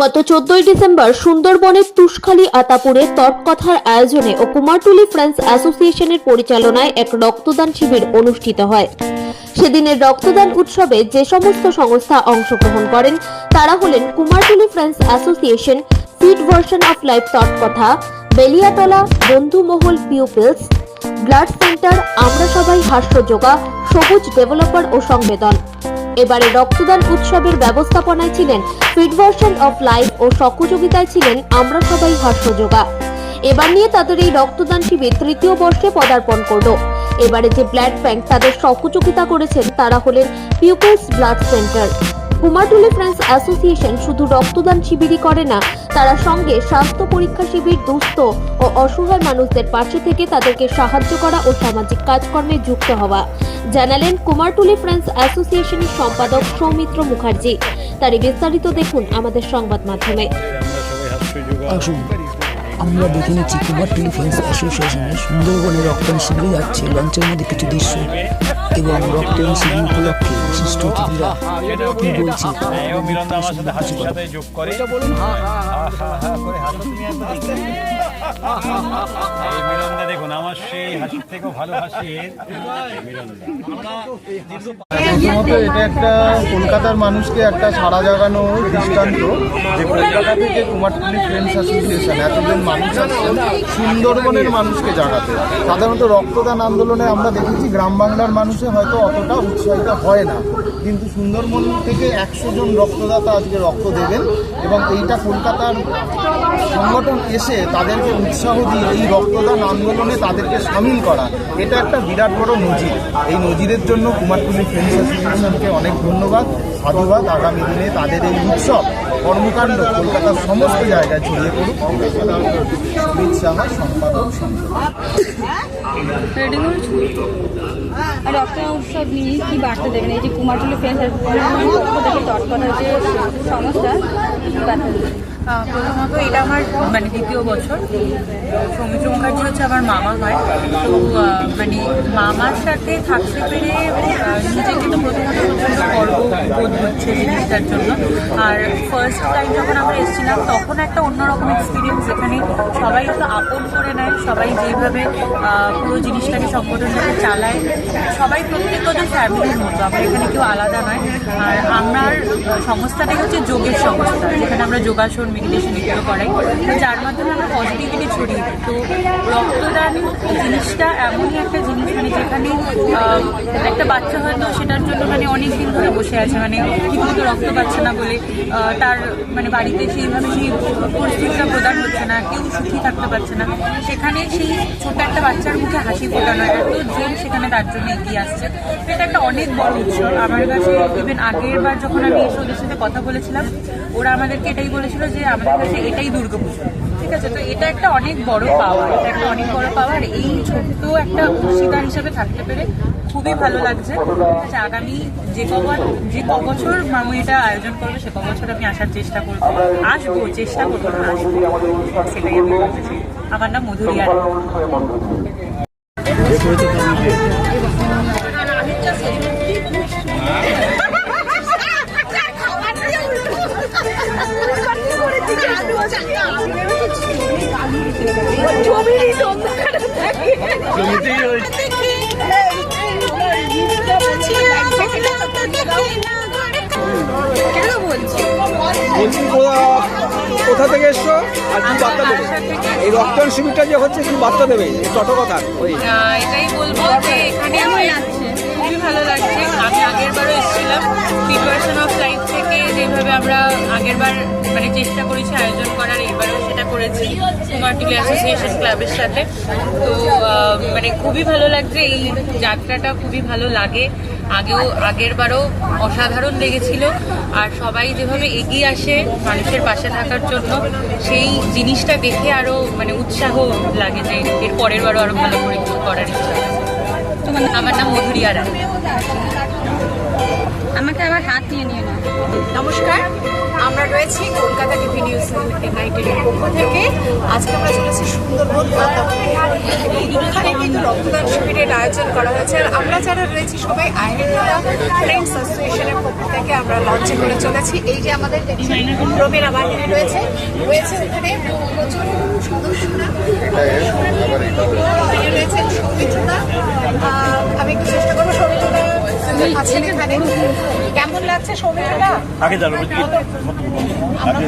গত চোদ্দই ডিসেম্বর সুন্দরবনের তুষখালী আতাপুরে তটকথার আয়োজনে ও কুমারটুলি ফ্রেন্ডস অ্যাসোসিয়েশনের পরিচালনায় এক রক্তদান শিবির অনুষ্ঠিত হয়। সেদিনের রক্তদান উৎসবে যে সমস্ত সংস্থা অংশগ্রহণ করেন, তারা হলেন Kumartuli friends association fit version of life তটকথা Beliatala, Bandhumahal people's, blood centre, আমরা সবাই হাস্য যোগা সবুজ ডেভেলপার ও সংবেদন। এবারে রক্তদান উৎসবের ব্যবস্থাপনায় ছিলেন ফিট ভার্সন অফ লাইফ ও সহযোগিতায় ছিলেন আমরা সবাই হর্ষযোগা যোগা এবার নিয়ে তাদের এই রক্তদান শিবির তৃতীয় বর্ষে পদার্পণ করল। এবারে যে ব্লাড ব্যাংক তাদের সহযোগিতা করেছেন তারা হলেন people's blood centre. Kumartuli friends association শুধু রক্তদান শিবিরই করে না, তারা সঙ্গে স্বাস্থ্য পরীক্ষা শিবির, দুস্থ ও অসহায় মানুষদের পাশে থেকে তাদেরকে সাহায্য করা ও সামাজিক কাজকর্মে যুক্ত হওয়া। জানালেন কুমারটুলি ফ্রেন্ডস অ্যাসোসিয়েশনের সম্পাদক সৌমিত্র মুখার্জি। তারই বিস্তারিত দেখুন আমাদের সংবাদ মাধ্যমে। আমরা দেখে নিচ্ছি কুমারটুলি ফ্রেন্ডস অ্যাসোসিয়েশনের সুন্দরবনে রক্তদান শিবিরে যাচ্ছে, লঞ্চের মধ্যে কিছু দৃশ্য এবং রক্তদান শিবির উপলক্ষে বিশিষ্ট অতিথিরা কি বলছে? দেখুন, আমার সেই হাসির ভালো হাসি প্রথমত এটা একটা কলকাতার মানুষকে একটা সারা জাগানো দৃষ্টান্ত যে কলকাতা থেকে কুমারটুলি ফ্রেন্ডস অ্যাসোসিয়েশন এতজন মানুষ আসছেন সুন্দরবনের মানুষকে জাগাতে। সাধারণত রক্তদান আন্দোলনে আমরা দেখেছি গ্রাম বাংলার মানুষে হয়তো অতটা উৎসাহিত হয় না। কিন্তু সুন্দরবন থেকে একশো জন রক্তদাতা আজকে রক্ত দেবেন এবং এইটা কলকাতার সংগঠন এসে তাদেরকে উৎসাহ দিয়ে এই রক্তদান আন্দোলনে তাদেরকে সামিল করা। এটা একটা বিরাট বড় নজির। এই নজিরের জন্য কুমারটুলি ফ্রেন্ডস অ্যাসোসিয়েশনকে অনেক ধন্যবাদ, সাধুবাদ। আগামী দিনে তাদের এই উৎসব, কর্মকাণ্ড কলকাতার সমস্ত জায়গায় ছড়িয়ে পড়ুক। সুমিত সম্পাদক আর বার্তা এই যে প্রথমত এটা আমার মানে দ্বিতীয় বছর। সৌমিত্র মুখার্জি হচ্ছে আমার মামা হয় তো মানে মামার সাথে থাকতে পেরে নিজেকে তো প্রথমত প্রচণ্ড গর্ব বোধ হচ্ছে জিনিসটার জন্য। আর ফার্স্ট টাইম যখন আমরা এসেছিলাম, তখন একটা অন্যরকম এক্সপিরিয়েন্স যেখানে সবাই তো আপন করে নেয়, সবাই যেভাবে পুরো জিনিসটাকে সংগঠনটাকে চালায়। সবাই প্রত্যেকজন ফ্যামিলির মতো, আমরা এখানে কেউ আলাদা নয়। আর আমার সংস্থাটাই হচ্ছে যোগের সংস্থা। যেখানে আমরা যোগাসন মেডিটেশন এগুলো করাই। তো যার মাধ্যমে আমরা পজিটিভিটি ছড়িয়ে দিই। তো রক্তদান জিনিসটা এমনই একটা জিনিস মানে যেখানে একটা বাচ্চা হয়তো সেটার অনেক দিন ধরে বসে আছে মানে ঠিকমতো রক্ত পাচ্ছে না বলে তার মানে বাড়িতে সেইভাবে সেই পরিস্থিতিটা প্রদান হচ্ছে না, কেউ সুখী থাকতে পারছে না। সেখানে সেই ছোট একটা বাচ্চার মুখে হাসি ফোটানো এতজন সেখানে তার জন্য এগিয়ে আসছে। এটা একটা অনেক বড় উৎসব। আমার কাছে ইভেন আগের বার যখন আমি এসে ওদের সাথে কথা বলেছিলাম, ওরা আমাদেরকে এটাই বলেছিল যে, আমাদের কাছে এটাই দুর্গাপুজো। ঠিক আছে তো এটা একটা অনেক বড় পাওয়ার এটা একটা অনেক বড় পাওয়ার এই ছোট্ট একটা অংশীদার হিসাবে থাকতে পেরে খুবই ভালো লাগছে। আচ্ছা, আগামী যে কবার যে ক বছর মামু এটা আয়োজন করবে সে ক বছর আমি আসার চেষ্টা করব। আসব চেষ্টা করব না আসব। সেটাই আমি আমার নাম মধুরিয়া। বলছি কোথা- কোথা থেকে এসছো? আর কি বার্তা দেবে? এই রক্তদান শিবিরটা যে হচ্ছে কি বার্তা দেবে? এই কথা ওই। এটাই বলব যে এখানে আমার খুবই ভালো লাগছে। আমি আগের বারও এসেছিলাম। প্রিপারেশন অফ লাইফ থেকে যেভাবে আমরা আগের বার মানে চেষ্টা করেছি আয়োজন করার, এবারও সেটা করেছি কুমারটুলি অ্যাসোসিয়েশন ক্লাবের সাথে। তো মানে খুবই ভালো লাগছে, এই যাত্রাটা খুবই ভালো লাগে। আগেও, আগের বারও অসাধারণ লেগেছিল। আর সবাই যেভাবে এগিয়ে আসে মানুষের পাশে থাকার জন্য, সেই জিনিসটা দেখে আরও মানে উৎসাহ লাগে যে এর পরের বারও আরও ভালো করে করার ইচ্ছা। আমার নাম মধুরিয়া রায়। আমাকে আবার হাত নিয়ে নিয়ে না নমস্কার আমরা রয়েছি কলকাতা টিভি নিউজ নাইটের পক্ষ থেকে আজকে আমরা চলেছি সুন্দরবন এখানে কিন্তু রক্তদান শিবিরের আয়োজন করা হয়েছে আর আমরা যারা রয়েছি সবাই আইনেটোলা ফ্রেন্ডস অ্যাসোসিয়েশনের পক্ষ থেকে আমরা লঞ্চে করে চলেছি এই যে আমাদের রবীনা বাহিনী রয়েছে রয়েছে এখানে প্রচুর সদস্যরা রয়েছেন সৌমিত্রদা আমি একটু চেষ্টা করব সৌমিত্রদা আছেন এখানে? কেমন লাগছে সৌমিত্রদা? আগে জানো আগে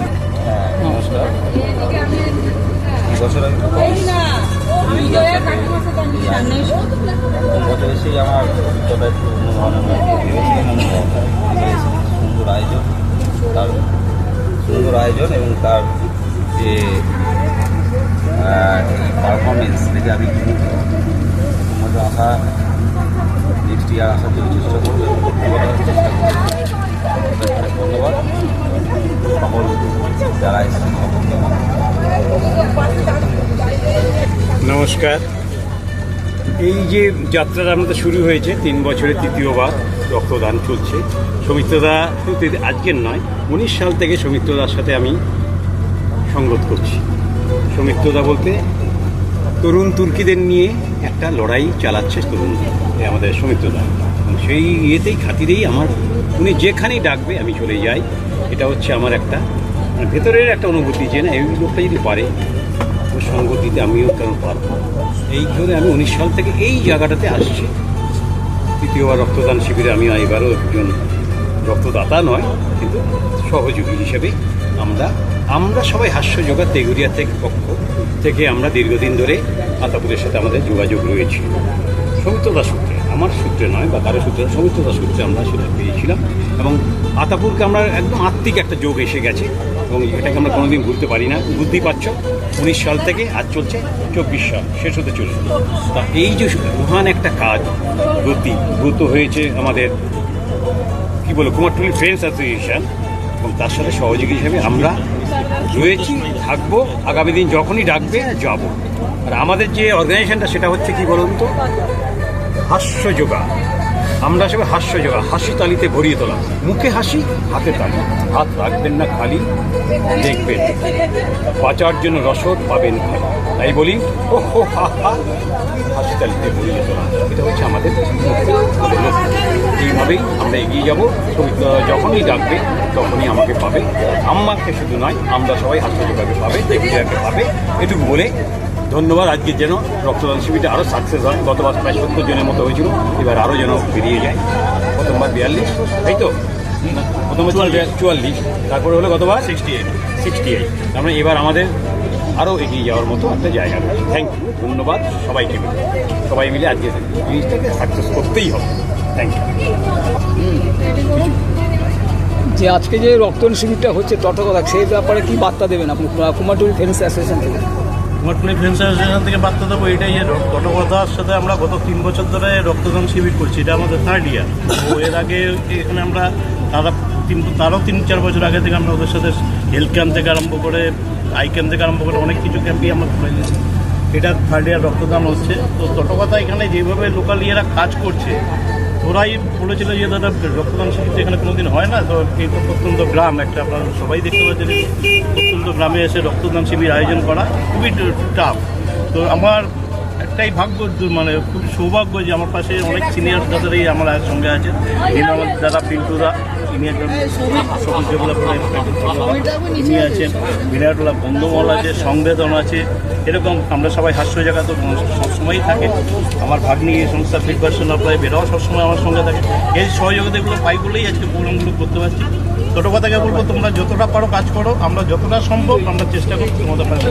বছর এসেই আমার অভিজ্ঞতা একটু অন্য ধরনের নমস্কার। এই যে যাত্রাটা আমাদের শুরু হয়েছে, তিন বছরের তৃতীয়বার রক্তদান চলছে। সৌমিত্রদা আজকের নয়, উনিশ সাল থেকে সৌমিত্রদার সাথে আমি সংগত করছি। সৌমিত্রদা বলতে, তরুণ তুর্কিদের নিয়ে একটা লড়াই চালাচ্ছে তরুণ আমাদের সৌমিত্রদা। সেই ইয়েতেই, খাতিরেই আমার, উনি যেখানেই ডাকবে আমি চলে যাই। এটা হচ্ছে আমার একটা মানে ভেতরের একটা অনুভূতি যে না, এই লোকটা যদি পারে সঙ্গ দিতে আমিও কেন পারব? এই ধরে আমি উনিশ সাল থেকে এই জায়গাটাতে আসছি। তৃতীয়বার রক্তদান শিবিরে আমি এবারও একজন রক্তদাতা নয়, কিন্তু সহযোগী হিসেবে আমরা আমরা সবাই হাস্য জগৎ তেগুরিয়া থেকে পক্ষ থেকে আমরা দীর্ঘদিন ধরে আতাপুরের সাথে আমাদের যোগাযোগ রয়েছে। সৌমিত্রতা সূত্রে, আমার সূত্রে নয় বা কারও সূত্রে সৌমিত্রতা সূত্রে আমরা সেটা পেয়েছিলাম। এবং আতাপুরকে আমরা একদম আত্মিক একটা যোগ এসে গেছে। এবং এটাকে আমরা কোনোদিন ভুলতে পারি না। বুদ্ধি পাচ্ছ, উনিশ সাল থেকে আজ চলছে চব্বিশ সাল, শেষ হতে চলে তা এই যে মহান একটা কাজ, গতি দ্রুত হয়েছে আমাদের, কি বলব কুমারটুলি ফ্রেন্ডস অ্যাসোসিয়েশন এবং তার সাথে সহযোগী হিসেবে আমরা রয়েছি, থাকব, আগামী দিন যখনই ডাকবে, যাব। আর আমাদের যে অর্গানাইজেশনটা সেটা হচ্ছে কি বলুন তো? হাস্য যোগা আমরা সবাই হাস্য যোগা হাসি তালিতে ভরিয়ে তোলা। মুখে হাসি, হাতে তালি। হাত রাখবেন না খালি, দেখবেন। বাঁচার জন্য রসদ পাবেন খালি। তাই বলি ও হো, হা হা। হাসি তালিতে ভরিয়ে তোলা। এটা হচ্ছে আমাদের। এইভাবেই আমরা এগিয়ে যাব। যখনই ডাকবে, তখনই আমাকে পাবে। আমাকে শুধু নয়, আমরা সবাই হাস্য যোগাকে পাবে দেবীরাকে পাবে। এটুকু বলে ধন্যবাদ। আজকের যেন রক্তদান শিবিরটা আরও সাকসেস হয়। গতবার প্রায় সত্তর জনের মতো হয়েছিল। এবার আরও যেন বেরিয়ে যায়। প্রথমবার বিয়াল্লিশ। তাই তো? প্রথমবার চুয়াল্লিশ। চুয়াল্লিশ। তারপরে হলো গতবার? Sixty eight. Sixty eight. তার মানে এবার আমাদের আরও এগিয়ে যাওয়ার মতো একটা জায়গা রয়েছে। থ্যাংক ইউ ধন্যবাদ সবাইকে মিলে। সবাই মিলে আজকে জিনিসটাকে সাকসেস করতেই হবে। থ্যাংক ইউ যে আজকে যে রক্তদান শিবিরটা হচ্ছে তটকথা সেই ব্যাপারে কি বার্তা দেবেন আপনি? কুমারটুলি ফ্রেন্ডস অ্যাসোসিয়েশন থেকে। কুমারটুলি ফ্রেন্ডস অ্যাসোসিয়েশন থেকে বার্তা দেবো, এটাই গণকথার সাথে আমরা গত তিন বছর ধরে রক্তদান শিবির করছি, এটা আমাদের থার্ড ইয়ার তো এর আগে এখানে আমরা তারা তিন, তারও তিন, চার বছর আগে থেকে আমরা ওদের সাথে হেলথ ক্যাম্প থেকে আরম্ভ করে আই ক্যাম্প থেকে আরম্ভ করে অনেক কিছু ক্যাম্পই আমরা করে দিয়েছি। এটা থার্ড ইয়ার রক্তদান হচ্ছে। তো তটকথা এখানে যেভাবে লোকাল ইয়েরা কাজ করছে ওরাই বলেছিল যে, দাদা, রক্তদান শিবির এখানে কোনোদিন হয় না। তো এই তো প্রত্যন্ত গ্রাম একটা আপনারা সবাই দেখতে পাচ্ছেন প্রত্যন্ত গ্রামে এসে রক্তদান শিবির আয়োজন করা খুবই টাফ তো আমার একটাই ভাগ্য মানে খুব সৌভাগ্য যে আমার পাশে অনেক সিনিয়র দাদারাই আমার সঙ্গে আছে। আমার দাদা পিন্টুদা, ইনি বন্ধমল আছে, সংবেদন আছে। এরকম আমরা সবাই হাস্য জায়গা তো সবসময়ই থাকে। আমার ভাগ্নি এই সংস্থা ফিডভার্সন অপ্লাই বেরাও সবসময় আমার সঙ্গে থাকে। এই সহযোগিতাগুলো পাই বলেই আজকে প্রোগ্রামগুলো করতে পারছি। ছোটো কথাকে বলব, তোমরা যতটা পারো কাজ করো, আমরা যতটা সম্ভব আমরা চেষ্টা করছি তোমাদের পাশে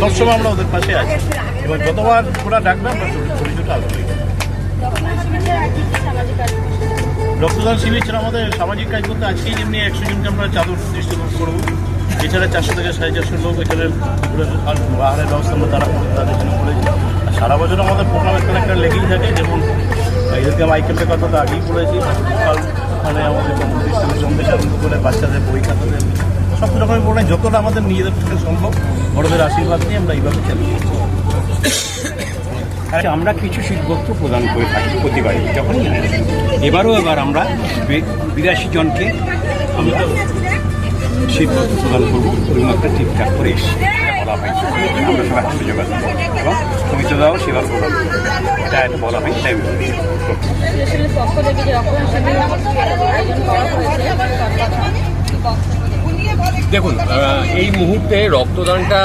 সবসময় আমরা ওদের পাশে আছি। এবং যতবার ওরা ডাকবে, আমরা পরিচয়টা আসবে রক্তদান শিবির ছাড়া আমাদের সামাজিক কাজ করতে আজকেই যেমনি একশো জনকে আমরা চাদর ডিস্ট্রিবিউট করব, এছাড়া চারশো থেকে সাড়ে চারশো লোক এখানে ব্যবস্থা আমরা তারা তাদের জন্য করেছি। আর সারা বছর আমাদের প্রোগ্রাম একটা একটা লেগেই থাকে, যেমন এদেরকে আমি আইকেলটা কথা তো আগেই কাল মানে আমাদের কম্পিটিশন সন্দেশ আরম্ভ করে বাচ্চাদের বই খাতাদের সব রকমের পড়াই যতটা আমাদের নিজেদের পক্ষে সম্ভব, বড়দের আশীর্বাদ নিয়ে আমরা এইভাবে চালিয়ে। আচ্ছা আমরা কিছু শীতবস্ত্র প্রদান করে থাকি প্রতিবারই, যখনই হয়। এবারও এবার আমরা বিরাশি জনকে আমরা শীতবস্ত্র প্রদান করব পরিমাপটা ঠিকঠাক করে এসে দেখুন এই মুহূর্তে রক্তদানটা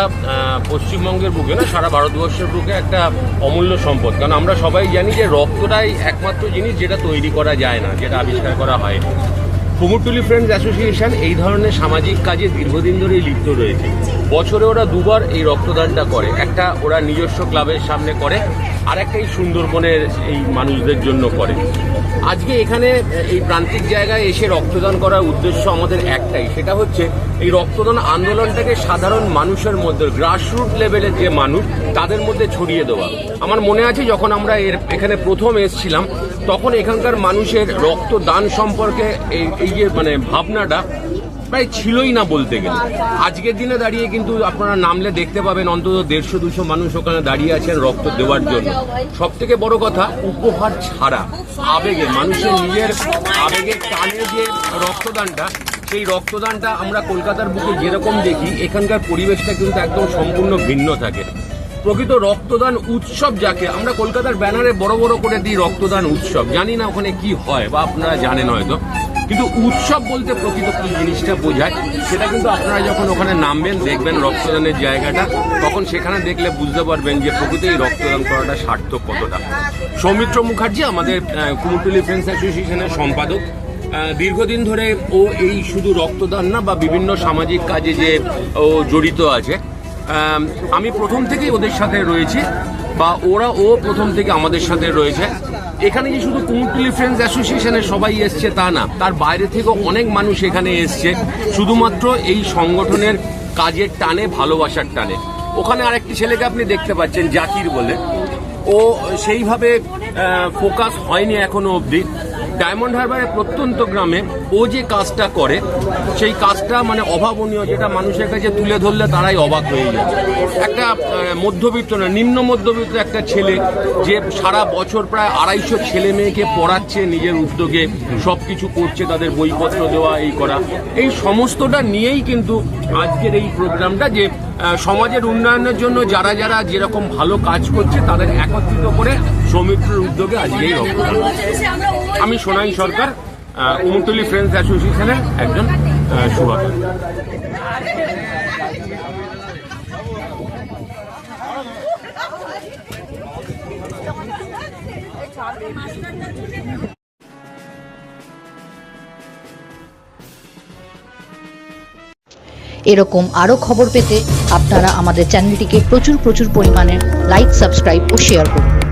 পশ্চিমবঙ্গের বুকে না, সারা ভারতবর্ষের বুকে একটা অমূল্য সম্পদ। কারণ আমরা সবাই জানি যে রক্তটাই একমাত্র জিনিস যেটা তৈরি করা যায় না, যেটা আবিষ্কার করা হয়। কুমোরটুলি ফ্রেন্ডস অ্যাসোসিয়েশন এই ধরনের সামাজিক কাজে দীর্ঘদিন ধরেই লিপ্ত রয়েছে। বছরে ওরা দুবার এই রক্তদানটা করে। একটা ওরা নিজস্ব ক্লাবের সামনে করে আর একটা এই সুন্দরবনের এই মানুষদের জন্য করে। আজকে এখানে এই প্রান্তিক জায়গায় এসে রক্তদান করার উদ্দেশ্য আমাদের একটাই। সেটা হচ্ছে, এই রক্তদান আন্দোলনটাকে সাধারণ মানুষের মধ্যে গ্রাসরুট লেভেলের যে মানুষ, তাদের মধ্যে ছড়িয়ে দেওয়া। আমার মনে আছে, যখন আমরা এর, এখানে প্রথম এসেছিলাম, তখন এখানকার মানুষের রক্তদান সম্পর্কে এই এই যে মানে ভাবনাটা প্রায় ছিলই না বলতে গেলে। আজকের দিনে দাঁড়িয়ে কিন্তু আপনারা নামলে দেখতে পাবেন অন্তত দেড়শো, দুশো মানুষ ওখানে দাঁড়িয়ে আছেন রক্ত দেওয়ার জন্য। সব থেকে বড় কথা, উপহার ছাড়া আবেগে, মানুষের নিজের আবেগে টানে যে রক্তদানটা, সেই রক্তদানটা আমরা কলকাতার বুকে যেরকম দেখি, এখানকার পরিবেশটা কিন্তু একদম সম্পূর্ণ ভিন্ন থাকে। প্রকৃত রক্তদান উৎসব যাকে, আমরা কলকাতার ব্যানারে বড় বড় করে দিই রক্তদান উৎসব। জানি না ওখানে কি হয় বা আপনারা জানেন হয়তো। কিন্তু উৎসব বলতে প্রকৃত কি জিনিসটা বোঝায় সেটা কিন্তু আপনারা যখন ওখানে নামবেন দেখবেন রক্তদানের জায়গাটা তখন সেখানে দেখলে বুঝতে পারবেন যে প্রকৃতি এই রক্তদান করাটা সার্থক কতটা। সৌমিত্র মুখার্জি আমাদের আহ, কুমোরটুলি ফ্রেন্ডস অ্যাসোসিয়েশনের সম্পাদক। দীর্ঘদিন ধরে ও এই শুধু রক্তদান না বা বিভিন্ন সামাজিক কাজে যে ও জড়িত আছে আমি প্রথম থেকেই ওদের সাথে রয়েছি বা ওরা ও প্রথম থেকে আমাদের সাথে রয়েছে। এখানে যে শুধু কুমুরটুলি ফ্রেন্ডস অ্যাসোসিয়েশনের সবাই এসছে তা না, তার বাইরে থেকে অনেক মানুষ এখানে এসছে। শুধুমাত্র এই সংগঠনের কাজের টানে, ভালোবাসার টানে। ওখানে আরেকটি ছেলেকে আপনি দেখতে পাচ্ছেন, জাকির বলে। ও সেইভাবে ফোকাস হয়নি এখনও অবধি। ডায়মন্ড হারবারের প্রত্যন্ত গ্রামে ও যে কাজটা করে, সেই কাজটা মানে অভাবনীয়, যেটা মানুষের কাছে তুলে ধরলে তারাই অবাক হয়ে যায়। একটা মধ্যবিত্ত না নিম্ন মধ্যবিত্ত একটা ছেলে যে সারা বছর প্রায় আড়াইশো ছেলে মেয়েকে পড়াচ্ছে, নিজের উদ্যোগে সব কিছু করছে, তাদের বইপত্র দেওয়া, এই করা। এই সমস্তটা নিয়েই কিন্তু আজকের এই প্রোগ্রামটা যে সমাজের উন্নয়নের জন্য যারা যারা যেরকম ভালো কাজ করছে, তাদের একত্রিত করে সৌমিত্রের উদ্যোগে আজকে এই রক্তদান আমি সোনাই সরকার কুমুরটুলি ফ্রেন্ডস অ্যাসোসিয়েশনের একজন শুভাকাঙ্ক্ষী এরকম আরও খবর পেতে আপনারা আমাদের চ্যানেলটিকে প্রচুর প্রচুর পরিমাণে লাইক সাবস্ক্রাইব ও শেয়ার করুন।